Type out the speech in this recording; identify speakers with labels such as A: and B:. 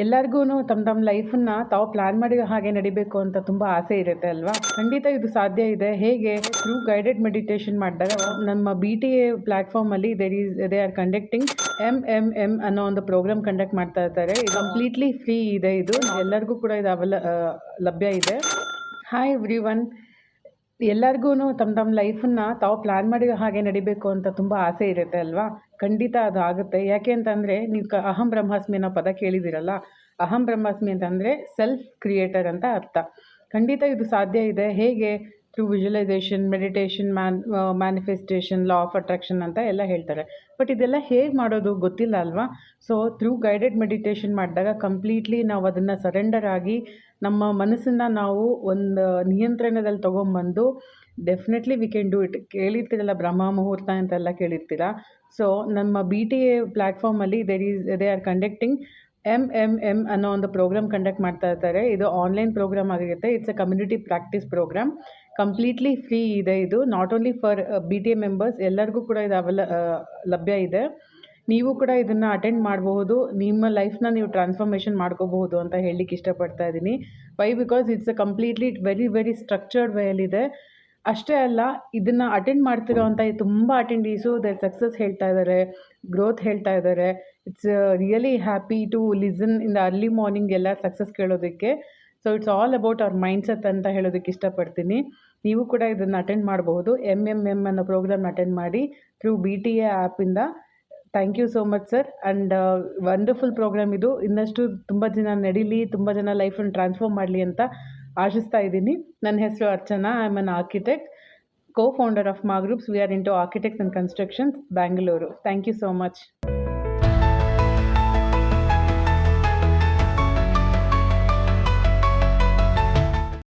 A: ಎಲ್ಲರಿಗೂ ತಮ್ಮ ತಮ್ಮ ಲೈಫನ್ನ ತಾವು ಪ್ಲಾನ್ ಮಾಡಿ ಹಾಗೆ ನಡಿಬೇಕು ಅಂತ ತುಂಬ ಆಸೆ ಇರುತ್ತೆ ಅಲ್ವಾ? ಖಂಡಿತ ಇದು ಸಾಧ್ಯ ಇದೆ. ಹೇಗೆ? ಥ್ರೂ ಗೈಡೆಡ್ ಮೆಡಿಟೇಷನ್ ಮಾಡಿದಾಗ ನಮ್ಮ B T A ಪ್ಲಾಟ್ಫಾರ್ಮಲ್ಲಿ there is they are conducting M M M ಅನ್ನೋ ಒಂದು ಪ್ರೋಗ್ರಾಮ್ ಕಂಡಕ್ಟ್ ಮಾಡ್ತಾ ಇರ್ತಾರೆ ಕಂಪ್ಲೀಟ್ಲಿ ಫ್ರೀ ಇದೆ ಇದು. ಎಲ್ಲರಿಗೂ ಕೂಡ ಇದು ಅವಲ ಲಭ್ಯ ಇದೆ. ಹಾಯ್ ಎವ್ರಿ ಒನ್ ಎಲ್ಲರಿಗೂ ತಮ್ಮ ತಮ್ಮ ಲೈಫನ್ನ ತಾವು ಪ್ಲ್ಯಾನ್ ಮಾಡಿರೋ ಹಾಗೆ ನಡಿಬೇಕು ಅಂತ ತುಂಬ ಆಸೆ ಇರುತ್ತೆ ಅಲ್ವಾ? ಖಂಡಿತ ಅದು ಆಗುತ್ತೆ. ಯಾಕೆ ಅಂತಂದರೆ, ನೀವು ಕ ಅಹಂ ಬ್ರಹ್ಮಾಸ್ಮಿ ಅನ್ನೋ ಪದ ಕೇಳಿದ್ದೀರಲ್ಲ ಅಹಂ ಬ್ರಹ್ಮಾಸ್ಮಿ ಅಂತಂದರೆ ಸೆಲ್ಫ್ ಕ್ರಿಯೇಟರ್ ಅಂತ ಅರ್ಥ. ಖಂಡಿತ ಇದು ಸಾಧ್ಯ ಇದೆ. ಹೇಗೆ? Through visualisation meditation man manifestation law of attraction ಅಂತ ಎಲ್ಲ ಹೇಳ್ತಾರೆ. ಬಟ್ ಇದೆಲ್ಲ ಹೇಗೆ ಮಾಡೋದು ಗೊತ್ತಿಲ್ಲ ಅಲ್ವಾ? ಸೊ ಥ್ರೂ ಗೈಡೆಡ್ ಮೆಡಿಟೇಷನ್ ಮಾಡಿದಾಗ ಕಂಪ್ಲೀಟ್ಲಿ ನಾವು ಅದನ್ನು ಸರೆಂಡರ್ ಆಗಿ ನಮ್ಮ ಮನಸ್ಸನ್ನು ನಾವು ಒಂದು ನಿಯಂತ್ರಣದಲ್ಲಿ ತೊಗೊಂಬಂದು definitely we can do it ಕೇಳಿರ್ತೀರಲ್ಲ ಬ್ರಹ್ಮ ಮುಹೂರ್ತ ಅಂತೆಲ್ಲ ಕೇಳಿರ್ತೀರ? ಸೊ ನಮ್ಮ B T A ಪ್ಲ್ಯಾಟ್ಫಾರ್ಮಲ್ಲಿ there is they are conducting M M M ಅನ್ನೋ ಒಂದು ಪ್ರೋಗ್ರಾಮ್ ಕಂಡಕ್ಟ್ ಮಾಡ್ತಾ ಇರ್ತಾರೆ ಇದು ಆನ್ಲೈನ್ ಪ್ರೋಗ್ರಾಮ್ ಆಗಿರುತ್ತೆ. It's a community practice programme completely free ಇದೆ ಇದು. Not only for B T A members ಎಲ್ಲರಿಗೂ ಕೂಡ ಇದು ಅವಲ ಲಭ್ಯ ಇದೆ. ನೀವು ಕೂಡ ಇದನ್ನು ಅಟೆಂಡ್ ಮಾಡಬಹುದು. ನಿಮ್ಮ ಲೈಫ್ನ ನೀವು ಟ್ರಾನ್ಸ್ಫಾರ್ಮೇಷನ್ ಮಾಡ್ಕೋಬಹುದು ಅಂತ ಹೇಳಲಿಕ್ಕೆ ಇಷ್ಟಪಡ್ತಾ ಇದ್ದೀನಿ. Why because it's a completely very very structured ವೇಯಲ್ಲಿದೆ ಅಷ್ಟೇ ಅಲ್ಲ, ಇದನ್ನು ಅಟೆಂಡ್ ಮಾಡ್ತಿರೋ ಮಾಡ್ತಿರೋವಂಥ ತುಂಬ ಅಟೆಂಡೀಸು ದ ಸಕ್ಸಸ್ ಹೇಳ್ತಾ ಇದ್ದಾರೆ ಗ್ರೋತ್ ಹೇಳ್ತಾ ಇದ್ದಾರೆ it's really happy to listen in the early morning ಎಲ್ಲ ಸಕ್ಸಸ್ ಕೇಳೋದಕ್ಕೆ. ಸೊ ಇಟ್ಸ್ ಆಲ್ ಅಬೌಟ್ ಅವ್ರ ಮೈಂಡ್ಸೆಟ್ ಅಂತ ಹೇಳೋದಕ್ಕೆ ಇಷ್ಟಪಡ್ತೀನಿ. ನೀವು ಕೂಡ ಇದನ್ನು ಅಟೆಂಡ್ ಮಾಡಬಹುದು. ಎಂ ಎಂ ಎಂ ಅನ್ನೋ ಪ್ರೋಗ್ರಾಮ್ ಅಟೆಂಡ್ ಮಾಡಿ through B T A ಆ್ಯಪಿಂದ thank you so much sir and wonderful programme ಇದು. ಇನ್ನಷ್ಟು ತುಂಬ ಜನ ನಡೀಲಿ, ತುಂಬ ಜನ ಲೈಫನ್ನು ಟ್ರಾನ್ಸ್ಫಾರ್ಮ್ ಮಾಡಲಿ ಅಂತ ಆಶಿಸ್ತಾ ಇದ್ದೀನಿ. ನನ್ನ ಹೆಸರು Archana. I am an architect co founder of Maa groups we are into architects and constructions Bangalore thank you so much